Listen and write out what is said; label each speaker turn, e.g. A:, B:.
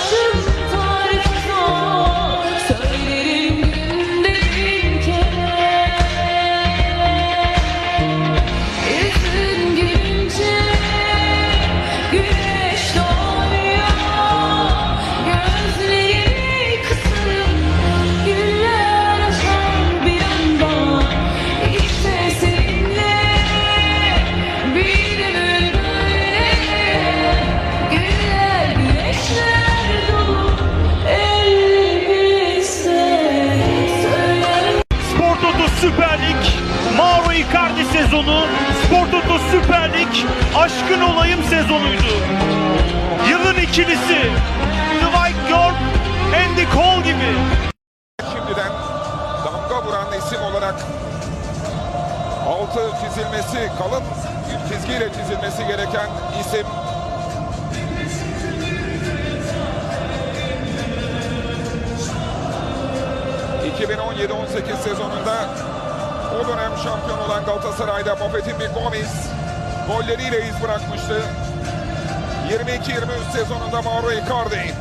A: Ocean. Süper Lig, Mauro Icardi sezonu, Spor Toto Süper Lig, aşkın olayım sezonuydu. Yılın ikilisi, Dwight York, Andy Cole gibi.
B: Şimdiden damga vuran isim olarak altı çizilmesi, kalın bir çizgiyle çizilmesi gereken isim ...2017-18 sezonunda o dönem şampiyon olan Galatasaray'da Buffett'in Gomis golleriyle iz bırakmıştı. 22-23 sezonunda Mauro Icardi